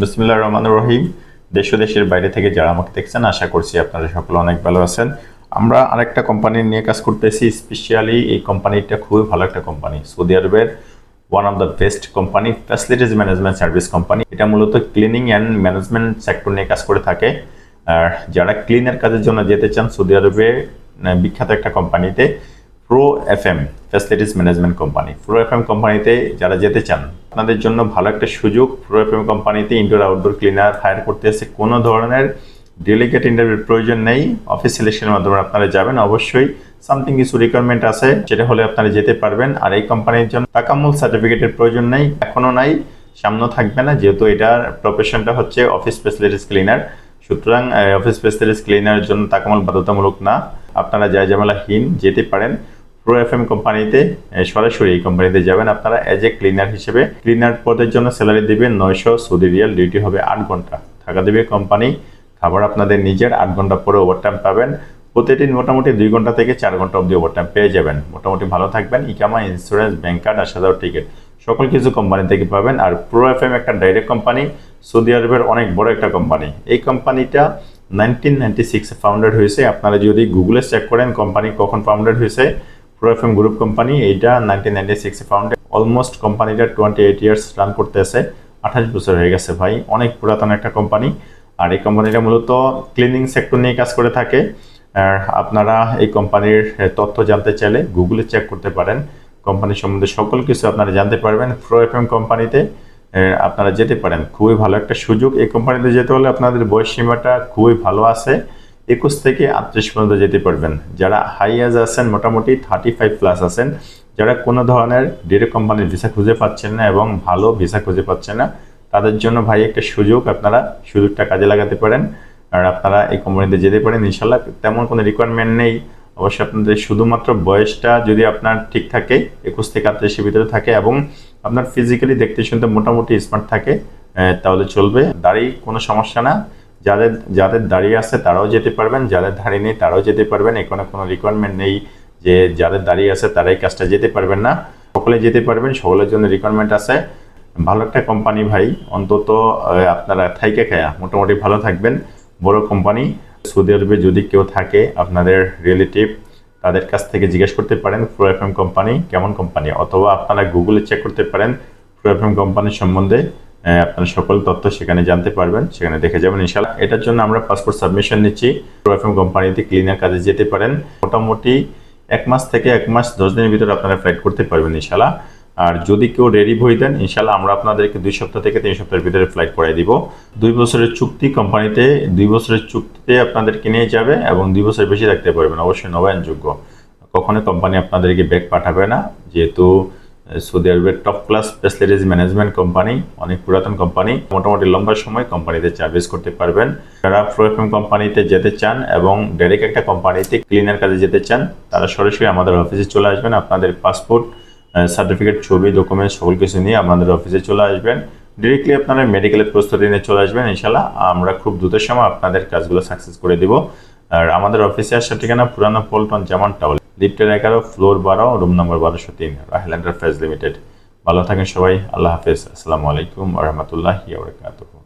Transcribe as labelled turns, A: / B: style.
A: বিসমুল্লাহ রহমান রহিম। দেশ দেশের বাইরে থেকে যারা আমাকে দেখছেন, আশা করছি আপনারা সকলে অনেক ভালো আছেন। আমরা আরেকটা কোম্পানি নিয়ে কাজ করতেছি স্পেশালি এই কোম্পানিটা খুবই ভালো একটা কোম্পানি সৌদি আরবের one of the best company facilities management service company এটা মূলত ক্লিনিং অ্যান্ড ম্যানেজমেন্ট সেক্টর নিয়ে কাজ করে থাকে। আর যারা ক্লিনের কাজের জন্য যেতে চান, সৌদি আরবে বিখ্যাত একটা কোম্পানিতে pro F M facilities management company pro F M কোম্পানিতে যারা যেতে চান আপনাদের জন্য ভালো একটা সুযোগ। প্রো এফ এম কোম্পানিতে ইনডোর আউটডোর ক্লিনার হায়ার করতে এসে কোনো ধরনের ডেলিগেট ইন্টারভিউর প্রয়োজন নেই। অফিস সিলেকশনের মাধ্যমে আপনারা যাবেন। অবশ্যই সামথিং কিছু রিকোয়ারমেন্ট আছে, যেটা হলে আপনারা যেতে পারবেন। আর এই কোম্পানির জন্য তাকামুল সার্টিফিকেটের প্রয়োজন নেই এখনও নাই সামনেও থাকবে না। যেহেতু এটার প্রফেশনটা হচ্ছে অফিস ফেসিলিটিস ক্লিনার সুতরাং অফিস ফেসিলিটিস ক্লিনারের জন্য তাকামুল বাধ্যতামূলক না। আপনারা যায় ঝামেলাহীন যেতে পারেন। প্রো এফ এম কোম্পানিতে সরাসরি এই কোম্পানিতে যাবেন। আপনারা এজ এ ক্লিনার হিসেবে ক্লিনার পদের জন্য স্যালারি দিবেন নয়শো সৌদি রিয়াল ডিউটি হবে আট ঘণ্টা। থাকা দেবে কোম্পানি খাবার আপনাদের নিজের, আট ঘণ্টা পরে ওভারটাইম পাবেন। প্রতিদিন মোটামুটি দুই ঘণ্টা থেকে চার ঘণ্টা অবধি ওভারটাইম পেয়ে যাবেন। মোটামুটি ভালো থাকবেন। ইকামা ইন্স্যুরেন্স ব্যাংক কার্ড আর সাধারণ টিকিট সকল কিছু কোম্পানি থেকে পাবেন। আর প্রো এফ এম একটা ডাইরেক্ট কোম্পানি সৌদি আরবের অনেক বড় একটা কোম্পানি এই কোম্পানিটা নাইনটিন নাইনটি সিক্সে ফাউন্ডেড হয়েছে। আপনারা যদি গুগলে চেক করেন কোম্পানি কখন ফাউন্ডেড হয়েছে pro F M group company এইটা নাইনটিন নাইনটি সিক্সে ফাউন্ডেড অলমোস্ট কোম্পানিটা টোয়েন্টি এইট ইয়ার্স রান করতেছে, আঠাশ বছর হয়ে গেছে ভাই, অনেক পুরাতন একটা কোম্পানি আর এই কোম্পানিটা মূলত ক্লিনিং সেক্টর নিয়ে কাজ করে থাকে। আপনারা এই কোম্পানির তথ্য জানতে চাইলে গুগলে চেক করতে পারেন। কোম্পানি সম্বন্ধে সকল কিছু আপনারা জানতে পারবেন প্রো এফ এম কোম্পানিতে আপনারা যেতে পারেন, খুবই ভালো একটা সুযোগ। এই কোম্পানিতে যেতে হলে আপনাদের বয়স সীমাটা খুবই ভালো আছে। একুশ থেকে আটত্রিশ পর্যন্ত যেতে পারবেন। যারা হাই এজ আছেন, মোটামুটি থার্টি ফাইভ প্লাস আছেন, যারা কোনো ধরনের ডিরেক্ট কোম্পানির ভিসা খুঁজে পাচ্ছেন না এবং ভালো ভিসা খুঁজে পাচ্ছেন না, তাদের জন্য ভাই একটা সুযোগ আপনারা সুযোগটা কাজে লাগাতে পারেন। আর আপনারা এই কোম্পানিতে যেতে পারেন ইনশাল্লাহ তেমন কোনো রিকোয়ারমেন্ট নেই। অবশ্যই আপনাদের শুধুমাত্র বয়সটা যদি আপনার ঠিক থাকে, একুশ থেকে আটত্রিশের ভিতরে থাকে এবং আপনার ফিজিক্যালি দেখতে শুনতে মোটামুটি স্মার্ট থাকে তাহলে চলবে। দাড়ি কোনো সমস্যা না। যাদের যাদের দাঁড়িয়ে আছে তারাও যেতে পারবেন, যাদের দাঁড়িয়ে নেই তারাও যেতে পারবেন। এখানে কোনো রিকোয়ারমেন্ট নেই যে যাদের দাঁড়িয়ে আছে তারাই কাজটা যেতে পারবেন না। সকলে যেতে পারবেন, সকলের জন্য রিকোয়ারমেন্ট আছে। ভালো একটা কোম্পানি ভাই, অন্তত আপনারা থাইকে খায়া মোটামুটি ভালো থাকবেন। বড় কোম্পানি সৌদি আরবে যদি কেউ থাকে আপনাদের রিলেটিভ তাদের কাছ থেকে জিজ্ঞেস করতে পারেন প্রো এফ এম কোম্পানি কেমন কোম্পানি অথবা আপনারা গুগলে চেক করতে পারেন প্রো এফ এম কোম্পানির সম্বন্ধে। আপনারা সকল তথ্য সেখানে জানতে পারবেন, সেখানে দেখে যাবেন ইনশাল্লাহ এটার জন্য আমরা পাসপোর্ট সাবমিশন নিচ্ছি। প্রো কোম্পানিতে ক্লিনার কাজে যেতে পারেন। মোটামুটি এক মাস থেকে এক মাস দশ দিনের ভিতরে আপনারা ফ্লাইট করতে পারবেন ইনশাল্লাহ আর যদি কেউ রেডি হয়ে দেন ইনশাল্লাহ আমরা আপনাদেরকে দুই সপ্তাহ থেকে তিন সপ্তাহের ভিতরে ফ্লাইট করাই দিব। দুই বছরের চুক্তি কোম্পানিতে দুই বছরের চুক্তিতে আপনাদেরকে নিয়ে যাবে এবং দুই বছর বেশি রাখতে পারবেন। অবশ্যই নবায়নযোগ্য। কখনোই কোম্পানি আপনাদেরকে ব্যাগ পাঠাবে না। যেহেতু সৌদি আরবের top class facilities management company অনেক পুরাতন কোম্পানি মোটামুটি লম্বা সময় কোম্পানিতে সার্ভিস করতে পারবেন। যারা প্রো কোম্পানিতে যেতে চান এবং ডাইরেক্ট একটা কোম্পানিতে ক্লিনার কাজে যেতে চান, তারা সরাসরি আমাদের অফিসে চলে আসবেন। আপনাদের পাসপোর্ট সার্টিফিকেট ছবি ডকুমেন্টস সকল কিছু নিয়ে আমাদের অফিসে চলে আসবেন। ডিরেক্টলি আপনারা মেডিকেলের প্রস্তুতি নিয়ে চলে আসবেন ইনশাল্লাহ আমরা খুব দ্রুত সময় আপনাদের কাজগুলো সাকসেস করে দিব। আর আমাদের অফিসে আসার ঠিকানা পুরানো পল্টন জামান টাউল লিফটের এগারো, ফ্লোর বারো, রুম নম্বর বারোশো তিন, রাহেল এন্টারপ্রাইজ লিমিটেড। ভালো থাকেন সবাই, আল্লাহ হাফেজ। আসসালামু আলাইকুম রহমতুল্লাহ বরকাতুহ।